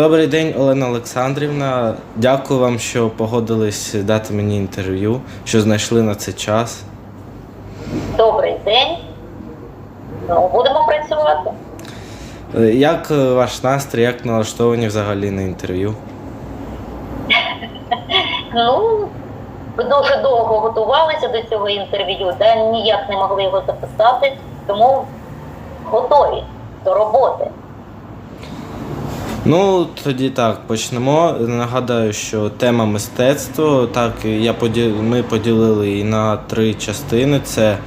Добрий день, Олена Олександрівна. Дякую вам, що погодились дати мені інтерв'ю, що знайшли на це час. Добрий день. Ну, будемо працювати. Е, Як е, ваш настрій, як налаштовані взагалі на інтерв'ю? Ну, ви дуже довго готувалися до цього інтерв'ю, та ніяк не могли його записати, тому готові до роботи. Ну, тоді так, почнемо. Нагадаю, що тема мистецтво. Так, я поді... ми поділили її на три частини: це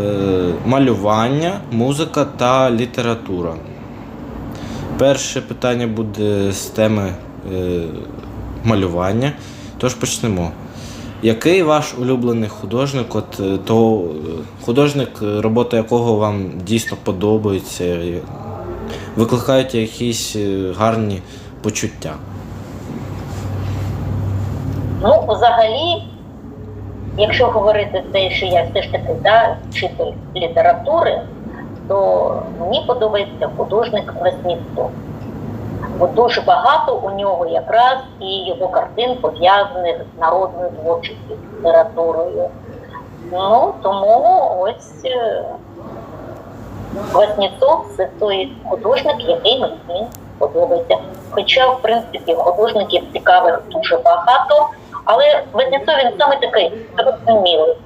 е, малювання, музика та література. Перше питання буде з теми е, малювання. Тож почнемо. Який ваш улюблений художник? От е, то е, художник, робота якого вам дійсно подобається, викликають якісь е, гарні почуття? Ну, взагалі, якщо говорити те, що я все ж таки да, вчитель літератури, то мені подобається художник Весніцов. Бо дуже багато у нього якраз і його картин пов'язаних з народною творчістю, літературою. Ну, тому ось Весніцов це той художник, який мені подобається. Хоча, в принципі, художників цікавих дуже багато, але Весніцов він саме такий зрозумілий.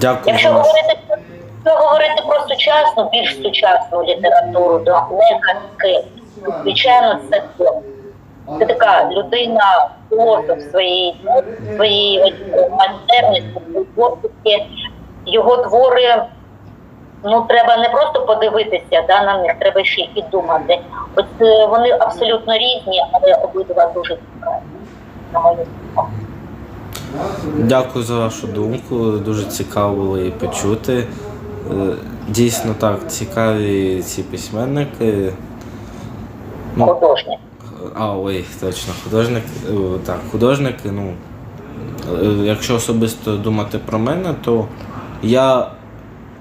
Дякую Якщо говорити, якщо говорити про сучасну, більш сучасну літературу, то не казки, звичайно, це. Це така людина філософ своєї своєї майстерності. Його твори. Ну, треба не просто подивитися да, на них, треба ще і думати. От е, вони абсолютно різні, але обидва дуже цікаві. на мою думку. Дякую за вашу думку. Дуже цікаво було її почути. Е, Дійсно так, цікаві ці письменники. Ну, Художник. А, ой, точно, художник. е, Так, художники, ну. Якщо особисто думати про мене, то я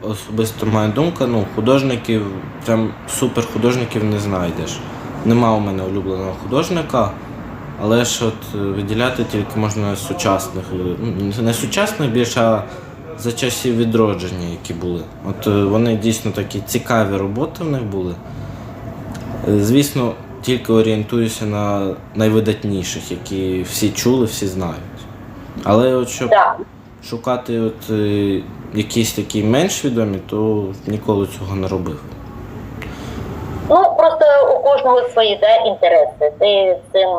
особисто моя думка, ну, художників, прям супер художників не знайдеш. Нема у мене улюбленого художника, але ж от е, виділяти тільки можна сучасних, е, ну, не сучасних більше, а за часів відродження, які були. От е, вони дійсно такі цікаві роботи в них були. Звісно, тільки орієнтуюся на найвидатніших, які всі чули, всі знають. Але от щоб Да. шукати от, якісь такі менш відомі, то ніколи цього не робив. Ну просто у кожного свої да, інтереси. Ти цим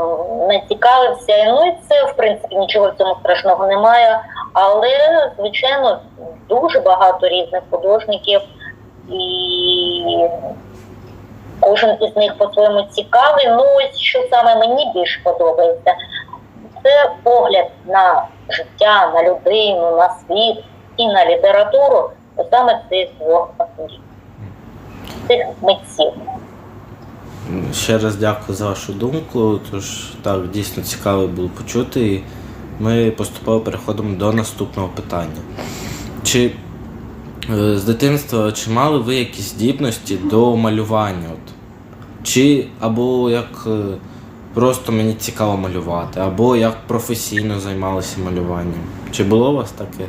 не цікавився. Ну і це в принципі нічого в цьому страшного немає. Але звичайно дуже багато різних художників, і кожен із них по-своєму цікавий. Ну ось що саме мені більш подобається, це погляд на життя, на людину, на світ і на літературу, саме цих двох авторів, цих митців. Ще раз дякую за вашу думку. Тож так, дійсно цікаво було почути. І ми поступово переходимо до наступного питання. Чи е, з дитинства чи мали ви якісь здібності до малювання? От? Чи або як е, просто мені цікаво малювати, або як професійно займалися малюванням? Чи було у вас таке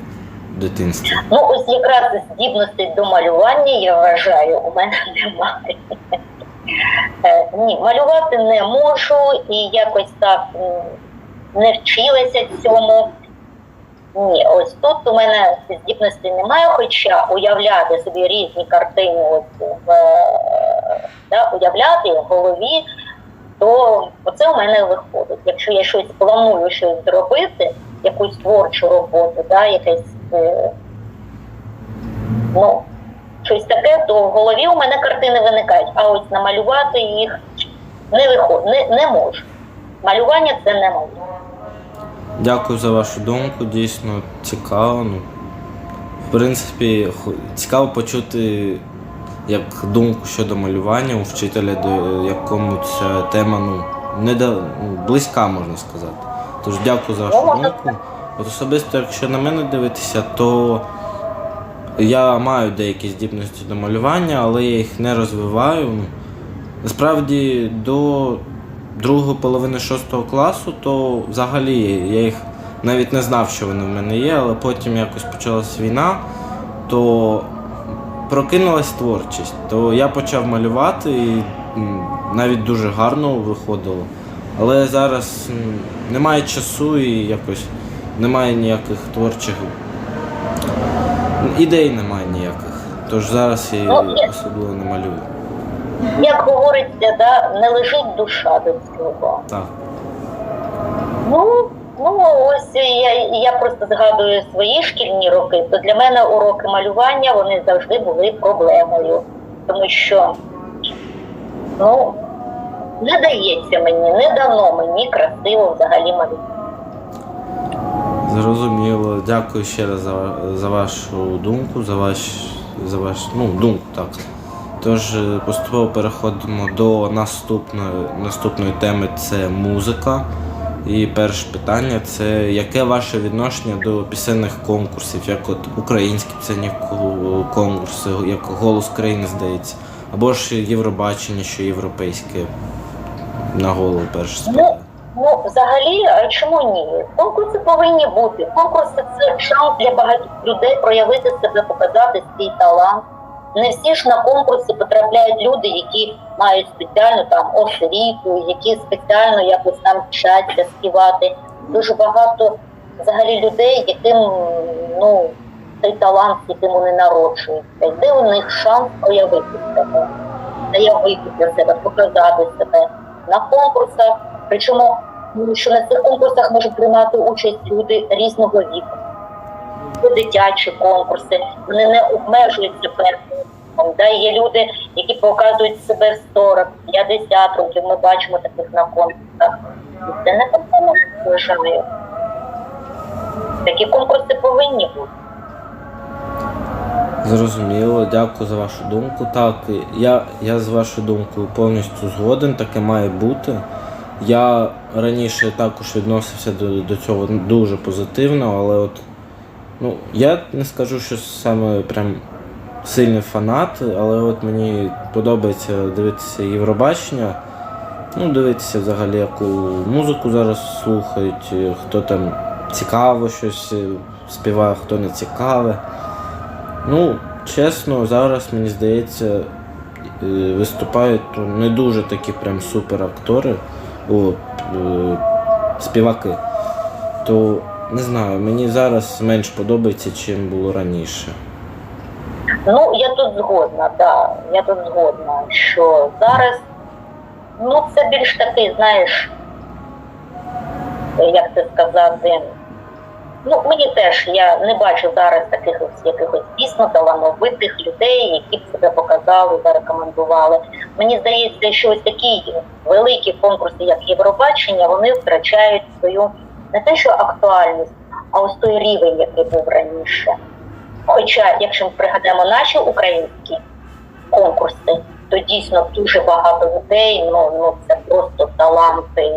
дитинстві? Ну, ось якраз здібностей до малювання, я вважаю, у мене немає. Е, Ні, малювати не можу і якось так не вчилася цьому. Ні, ось тут у мене здібності немає, хоча уявляти собі різні картини, от, в, е, да, уявляти в голові, то оце у мене виходить. Якщо я щось планую щось зробити, якусь творчу роботу, да, якесь ну, щось таке, то в голові у мене картини виникають, а ось намалювати їх не виходить, не, не можу. Малювання це не моє. Дякую за вашу думку, дійсно цікаво. Ну, в принципі, цікаво почути як думку щодо малювання у вчителя, до якому ця тема ну, не да, ну, близька, можна сказати. Тож дякую за вашу думку. От особисто, якщо на мене дивитися, то я маю деякі здібності до малювання, але я їх не розвиваю. Насправді до другої половини шостого класу, то взагалі я їх навіть не знав, що вони в мене є, але потім якось почалась війна, то прокинулась творчість. То я почав малювати і навіть дуже гарно виходило. Але зараз немає часу і якось немає ніяких творчих ідей немає ніяких. Тож зараз я Ну, особливо не малюю. Як говориться, да, не лежить душа до цього. Так. Ну, ну ось я, я просто згадую свої шкільні роки, то для мене уроки малювання вони завжди були проблемою. Тому що ну, не дається мені, не дано мені красиво взагалі малювати. Зрозуміло. Дякую ще раз за, за вашу думку, за ваш, за ваш, ну, думку, так. Тож е, поступово переходимо до наступної, наступної теми це музика. І перше питання це яке ваше відношення до пісенних конкурсів, як от українські пісенні конкурси, як голос країни здається, або ж Євробачення, що європейське на голову перше спадає. Взагалі, а чому ні? Конкурси повинні бути. Конкурси це шанс для багатьох людей проявити себе, показати свій талант. Не всі ж на конкурси потрапляють люди, які мають спеціальну там освіту, які спеціально якось там вчаться співати. Дуже багато взагалі людей, яким ну цей талант, яким вони народжуються. Де у них шанс проявити себе, заявити для себе, показати себе на конкурсах. Причому що на цих конкурсах можуть приймати участь люди різного віку. Це дитячі конкурси, вони не обмежуються віком. Да, є люди, які показують себе в 40, 50 років. Ми бачимо таких на конкурсах. Це не проблема, вважаю. Такі конкурси повинні бути. Зрозуміло, дякую за вашу думку. Так, я, я з вашою думкою повністю згоден, таке має бути. Я раніше також відносився до, до цього дуже позитивно, але от ну, я не скажу, що саме прям сильний фанат, але от мені подобається дивитися Євробачення. Ну, дивитися взагалі, яку музику зараз слухають, хто там цікаво щось е, співає, хто не цікаве. Ну, чесно, зараз мені здається, е, виступають ну, не дуже такі прям супер актори, о, е, співаки. То не знаю, мені зараз менш подобається, чим було раніше. Ну, я тут згодна, да. Я тут згодна, що зараз ну це більш такий, знаєш, як це сказати. Ну, мені теж я не бачу зараз таких ось якихось дійсно талановитих людей, які б себе показали, зарекомендували. Мені здається, що ось такі великі конкурси, як Євробачення, вони втрачають свою не те, що актуальність, а ось той рівень, який був раніше. Хоча, якщо ми пригадаємо наші українські конкурси, то дійсно дуже багато людей, ну, ну це просто таланти.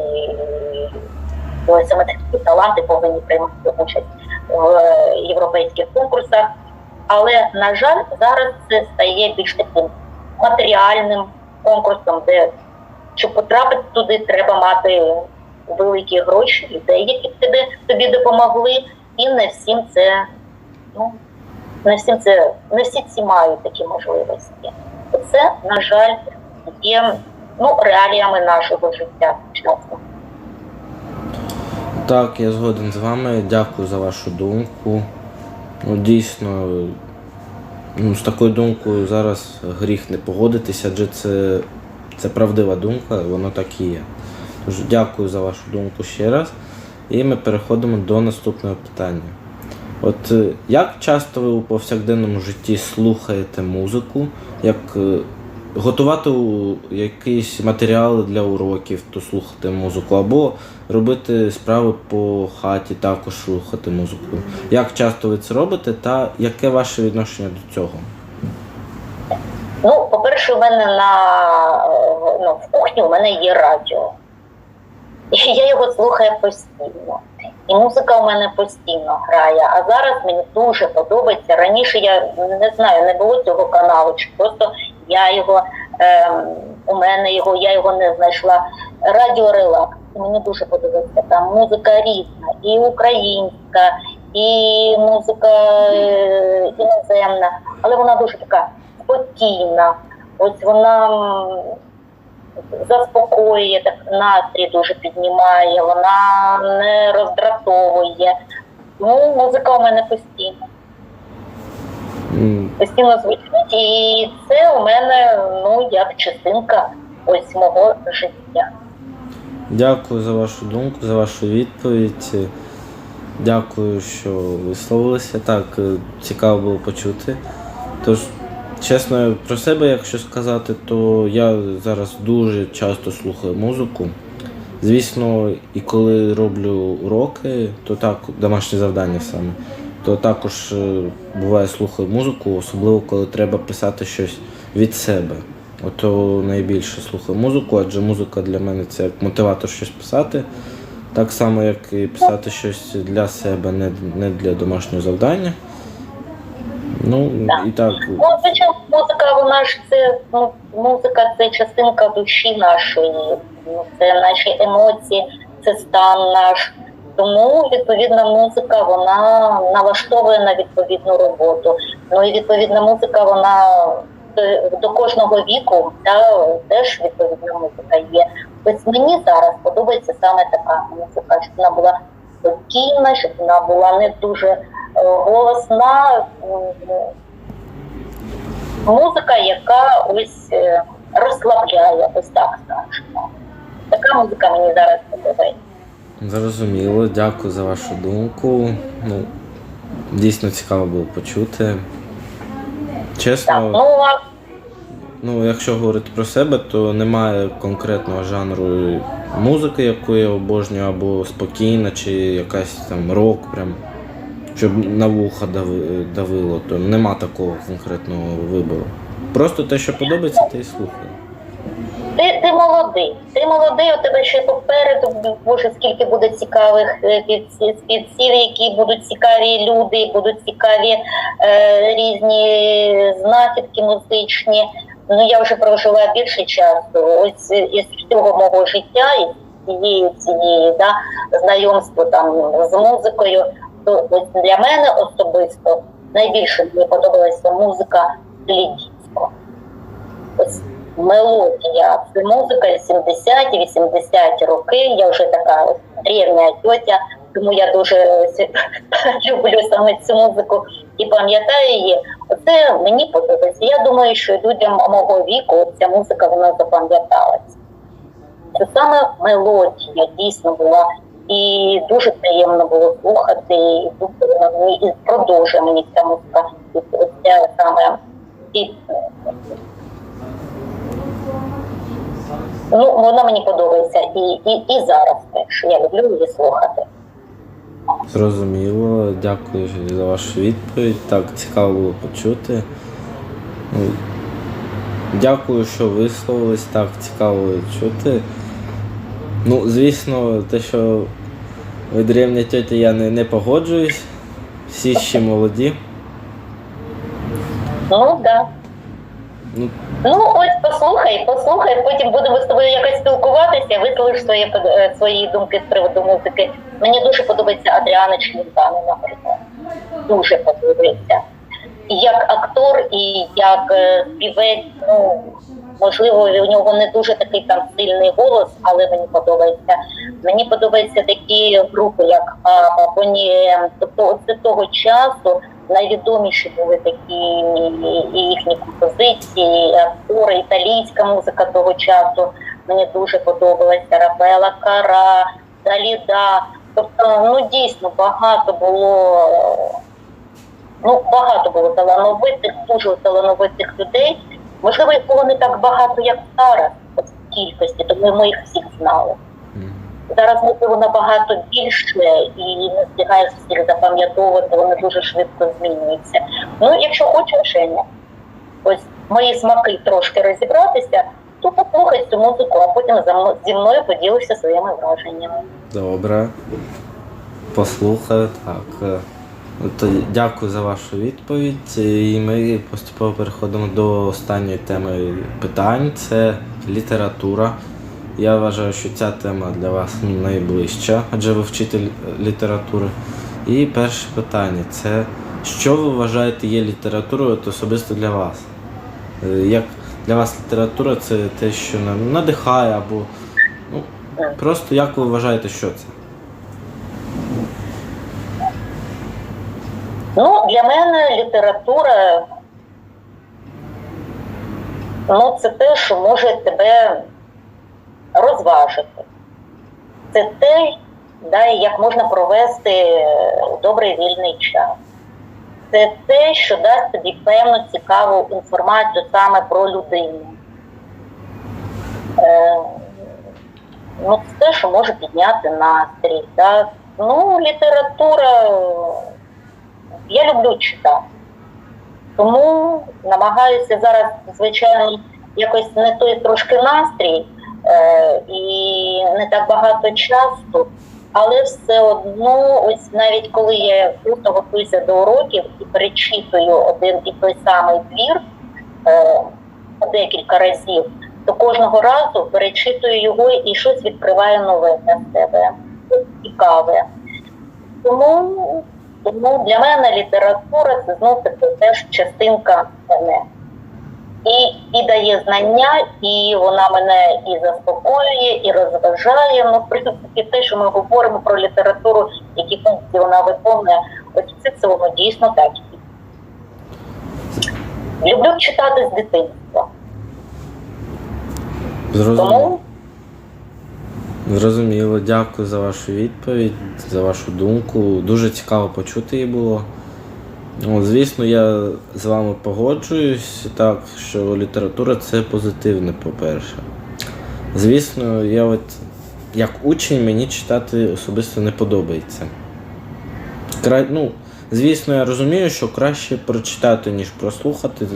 Саме такі таланти повинні приймати участь в європейських конкурсах. Але, на жаль, зараз це стає більш таким матеріальним конкурсом, де щоб потрапити туди, треба мати великі гроші, людей, які тобі, тобі допомогли, і не всім це ну, не всім це не всі ці мають такі можливості. Це, на жаль, є ну, реаліями нашого життя часу. Так, я згоден з вами. Дякую за вашу думку. Ну, дійсно, ну, з такою думкою зараз гріх не погодитися, адже це, це правдива думка, воно так і є. Тож дякую за вашу думку ще раз. І ми переходимо до наступного питання. От е, як часто ви у повсякденному житті слухаєте музику, як е, готувати якісь матеріали для уроків, то слухати музику, або робити справи по хаті, також слухати музику. Як часто ви це робите, та яке ваше відношення до цього? Ну, по-перше, у мене на ну, в кухні у мене є радіо. І я його слухаю постійно. І музика у мене постійно грає. А зараз мені дуже подобається. Раніше я не знаю, не було цього каналу, чи просто я його ем, у мене його, я його не знайшла. Радіо Релакс. Мені дуже подобається. Там музика різна, і українська, і музика е, іноземна, але вона дуже така спокійна. Ось вона заспокоює, так настрій дуже піднімає, вона не роздратовує. Ну, музика у мене постійно. Постійно звучить, і це у мене ну як частинка ось мого життя. Дякую за вашу думку, за вашу відповідь. Дякую, що висловилися. Так, е, цікаво було почути. Тож, чесно, про себе, якщо сказати, то я зараз дуже часто слухаю музику. Звісно, і коли роблю уроки, то так, домашні завдання саме, то також е, буває слухаю музику, особливо коли треба писати щось від себе. Ото найбільше слухаю музику, адже музика для мене це як мотиватор щось писати. Так само, як і писати щось для себе, не, не для домашнього завдання. Ну, Так. і так. Ну, звичайно, музика, вона ж це ну, музика це частинка душі нашої, ну, це наші емоції, це стан наш. Тому відповідна музика вона налаштовує на відповідну роботу. Ну і відповідна музика, вона до кожного віку та, теж відповідна музика є. Ось мені зараз подобається саме така музика, щоб вона була спокійна, щоб вона була не дуже е, голосна. музика, яка ось е, розслабляє, ось так скажемо. Така музика мені зараз подобається. Зрозуміло, дякую за вашу думку. Ну, дійсно цікаво було почути. Чесно, ну ну, якщо говорити про себе, то немає конкретного жанру музики, яку я обожнюю, або спокійна, чи якась там рок, прям, щоб на вуха давило, то нема такого конкретного вибору. Просто те, що подобається, те й слухаю. Ти, ти молодий. Ти молодий, у тебе ще попереду, боже, скільки буде цікавих е, підсі- які будуть цікаві люди, будуть цікаві е, різні знахідки музичні. Ну я вже прожила більше часу. Ось із всього мого життя, із цієї цієї да, знайомства там з музикою. То ось для мене особисто найбільше мені подобалася музика лідійського. Ось мелодія. Це музика 70-ті, 80-ті роки. Я вже така древня тьотя, тому я дуже люблю саме цю музику і пам'ятаю її. Оце мені подобається. Я думаю, що людям мого віку ця музика вона запам'яталася. Це саме мелодія дійсно була. І дуже приємно було слухати, і і продовжує мені ця музика. І Ця саме і Ну, вона мені подобається і, і, і зараз теж. Я люблю її слухати. Зрозуміло, дякую за вашу відповідь. Так, цікаво було почути. Ну, Дякую, що висловились, так цікаво чути. Ну, звісно, те, що ви древня тетя, я не, не погоджуюсь. Всі ще молоді. Ну так. Да. Ну, Ну, ось послухай, послухай, потім будемо з тобою якось спілкуватися, висловиш свої, е, свої думки з приводу музики. Мені дуже подобається Адріана Челентано, наприклад. Дуже подобається. Як актор, і як е, співець, ну, можливо, у нього не дуже такий там сильний голос, але мені подобається. Мені подобаються такі групи, як Аба, Тобто, оце того часу найвідоміші були такі і їхні композиції, і актори, італійська музика того часу. Мені дуже подобалася Рафаела Кара, Даліда. Тобто, ну дійсно багато було. Ну, багато було талановитих, дуже талановитих людей. Можливо, їх було не так багато, як зараз, в кількості, тому ми їх всіх знали. Зараз можливо набагато більше і не встигаєш всіх запам'ятовувати, вони дуже швидко змінюються. Ну, якщо хочеш, Женя, ось мої смаки трошки розібратися, то послухай цю музику, а потім зі мною поділишся своїми враженнями. Добре. Послухаю, так. Е, То дякую за вашу відповідь. І ми поступово переходимо до останньої теми питань. Це література. Я вважаю, що ця тема для вас найближча, адже ви вчитель е, літератури. І перше питання це що ви вважаєте є літературою особисто для вас? Е, Як для вас література це те, що надихає, або ну, просто як ви вважаєте, що це? Ну, для мене література ну, це те, що може тебе розважити. Це те, да, як можна провести е, добрий вільний час. Це те, що дасть тобі певну цікаву інформацію саме про людину. Е, ну, це те, що може підняти настрій. Да. Ну, література. Я люблю читати. Тому намагаюся зараз, звичайно, якось не той трошки настрій і не так багато часу, але все одно, ось навіть коли я просто готуюся до уроків і перечитую один і той самий твір е, декілька разів, то кожного разу перечитую його і щось відкриваю нове для себе, цікаве. Тому тому для мене література це знов таки теж частинка мене. І, і дає знання, і вона мене і заспокоює, і розважає. Ну, в принципі, те, що ми говоримо про літературу, які функції вона виконує, ось це, це воно дійсно так. Люблю читати з дитинства. Зрозуміло. Тому Зрозуміло, дякую за вашу відповідь, за вашу думку. Дуже цікаво почути її було. Звісно, я з вами погоджуюсь, так, що література це позитивне, по-перше. Звісно, я от як учень мені читати особисто не подобається. Кра... Ну, звісно, я розумію, що краще прочитати, ніж прослухати.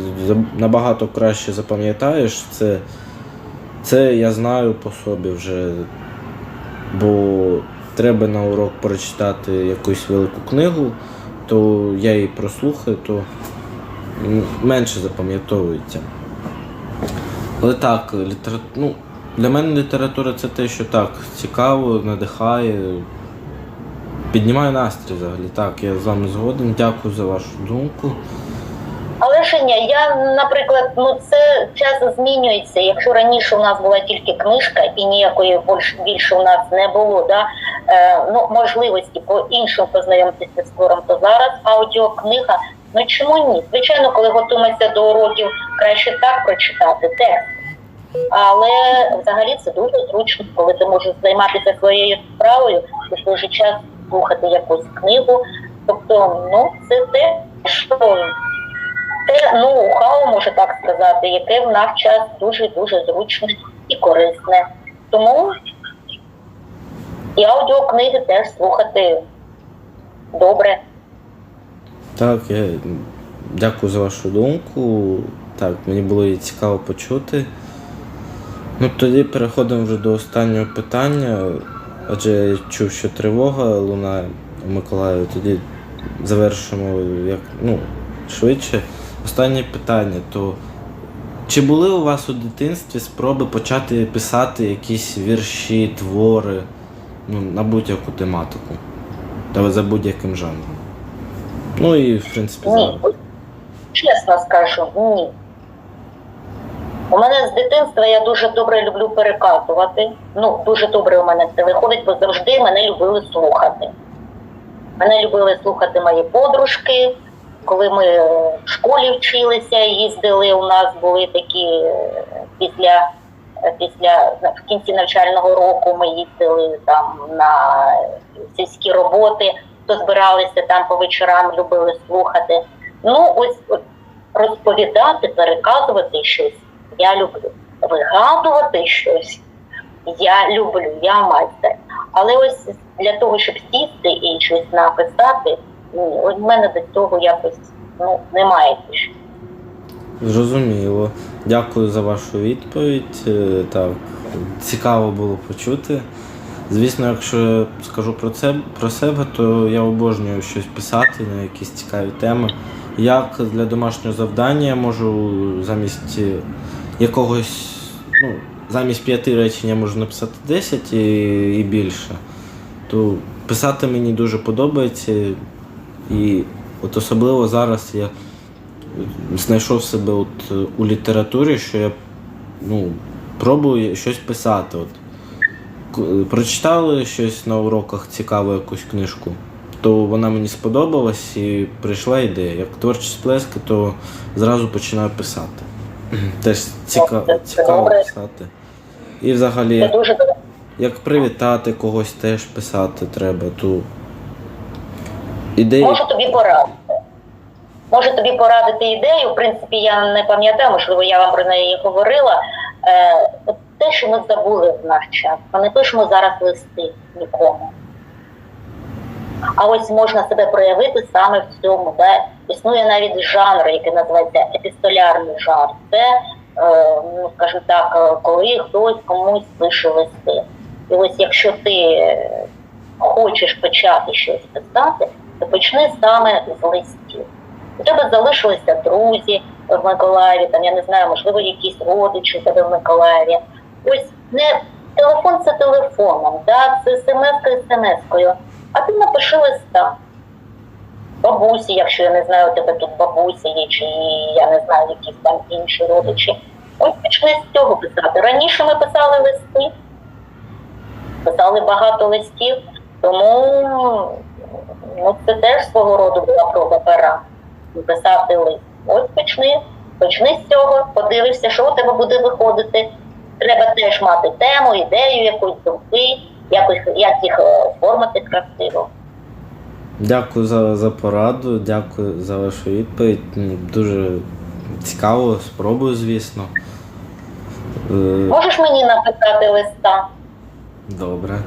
Набагато краще запам'ятаєш це. Це я знаю по собі вже. Бо треба на урок прочитати якусь велику книгу, то я її прослухаю, то менше запам'ятовується. Але так, літера... ну, для мене література це те, що так, цікаво, надихає, піднімає настрій взагалі. Так, я з вами згоден. Дякую за вашу думку. Але ж ні, я, наприклад, ну це час змінюється. Якщо раніше у нас була тільки книжка і ніякої більше у нас не було, да, ну, можливості по іншим познайомитися з твором, то зараз аудіокнига, ну чому ні? Звичайно, коли готуємося до уроків, краще так прочитати текст. Але взагалі це дуже зручно, коли ти можеш займатися своєю справою і в той же час слухати якусь книгу. Тобто, ну, це те, що те ноу-хау, можу так сказати, яке в наш час дуже дуже зручне і корисне. Тому і аудіокниги теж слухати добре. Так, я дякую за вашу думку. Так, мені було її цікаво почути. Ну тоді переходимо вже до останнього питання. Адже я чув, що тривога лунає у Миколаєві. Тоді завершимо як ну, швидше. Останнє питання. То чи були у вас у дитинстві спроби почати писати якісь вірші, твори ну, на будь-яку тематику? Та за будь-яким жанром? Ну і в принципі зараз. Ні, чесно скажу, ні. У мене з дитинства я дуже добре люблю переказувати. Ну, дуже добре у мене це виходить, бо завжди мене любили слухати. Мене любили слухати мої подружки. Коли ми в школі вчилися, їздили, у нас були такі е, після, після в кінці навчального року ми їздили там на сільські роботи, то збиралися там по вечорам, любили слухати. Ну, ось от розповідати, переказувати щось я люблю. Вигадувати щось я люблю, я майстер. Але ось для того, щоб сісти і щось написати, ні, от в мене до цього якось ну, немає. Зрозуміло. Дякую за вашу відповідь. Е, Так, цікаво було почути. Звісно, якщо скажу про це про себе, то я обожнюю щось писати на якісь цікаві теми. Як для домашнього завдання я можу замість якогось, ну, замість п'яти речень я можу написати 10 і, і більше. То писати мені дуже подобається. І от особливо зараз я знайшов себе от е, у літературі, що я ну, пробую щось писати. От. Прочитали щось на уроках цікаву якусь книжку, то вона мені сподобалась і прийшла ідея. Як творчі сплески, то зразу починаю писати. Теж ціка... Це цікаво добре. писати. І Це взагалі, дуже добре. як привітати когось теж писати треба, то ідеї. Можу тобі порадити. Можу тобі порадити ідею. В принципі, я не пам'ятаю, можливо, я вам про неї говорила. Е, от те, що ми забули в наш час, ми не пишемо зараз листи нікому. А ось можна себе проявити саме в цьому. Да? Існує навіть жанр, який називається епістолярний жанр. Це, е, ну, скажімо так, коли хтось комусь пише листи. І ось якщо ти хочеш почати щось писати, то почни саме з листів. У тебе залишилися друзі в Миколаєві, там я не знаю, можливо, якісь родичі у тебе в Миколаєві. Ось не телефон це телефоном, да? це смс смс-кою. А ти напиши листа. Бабусі, якщо я не знаю, у тебе тут бабуся є, чи я не знаю, якісь там інші родичі. Ось почни з цього писати. Раніше ми писали листи, писали багато листів, тому ну, це теж свого роду була проба пера писати лист. Ось почни, почни з цього, подивишся, що у тебе буде виходити. Треба теж мати тему, ідею, якусь думки, якось, як їх е, оформити красиво. Дякую за, за пораду, дякую за вашу відповідь. Дуже цікаво, спробую, звісно. Е, Можеш мені написати листа? Добре.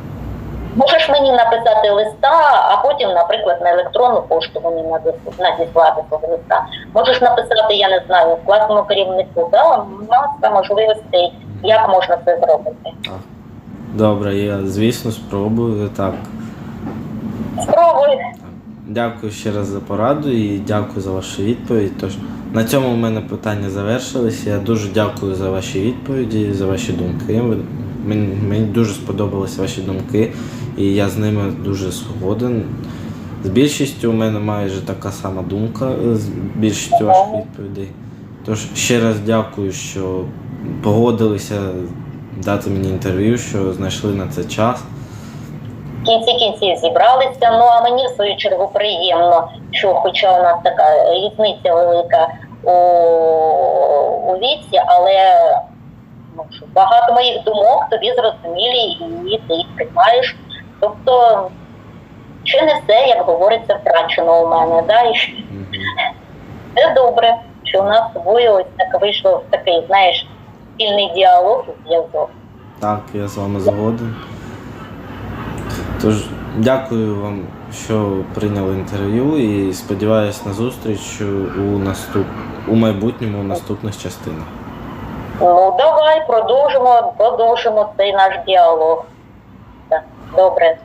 Можеш мені написати листа, а потім, наприклад, на електронну пошту мені надіс- надіслати свого листа. Можеш написати, я не знаю, класному керівнику, да? маса можливостей, як можна це зробити. Добре, я звісно спробую так. Спробуй. Дякую ще раз за пораду і дякую за вашу відповідь. Тож на цьому в мене питання завершились. Я дуже дякую за ваші відповіді, за ваші думки. Мені, мені дуже сподобалися ваші думки, і я з ними дуже згоден. З більшістю у мене майже така сама думка з більшістю ваших відповідей. Тож ще раз дякую, що погодилися дати мені інтерв'ю, що знайшли на це час. В кінці кінців зібралися. Ну а мені в свою чергу приємно, що хоча у нас така різниця велика у, у віці, але ну, що багато моїх думок тобі зрозумілі і ти їх приймаєш. Тобто, ще не все, як говориться, втрачено у мене. Да? І що це добре, що у нас з тобою ось так вийшло такий, знаєш, спільний діалог і зв'язок. Так, я з вами згоден. Тож, дякую вам, що прийняли інтерв'ю і сподіваюся на зустріч у наступ... у майбутньому у наступних частинах. Ну, давай продовжимо, продовжимо цей наш діалог. Добре.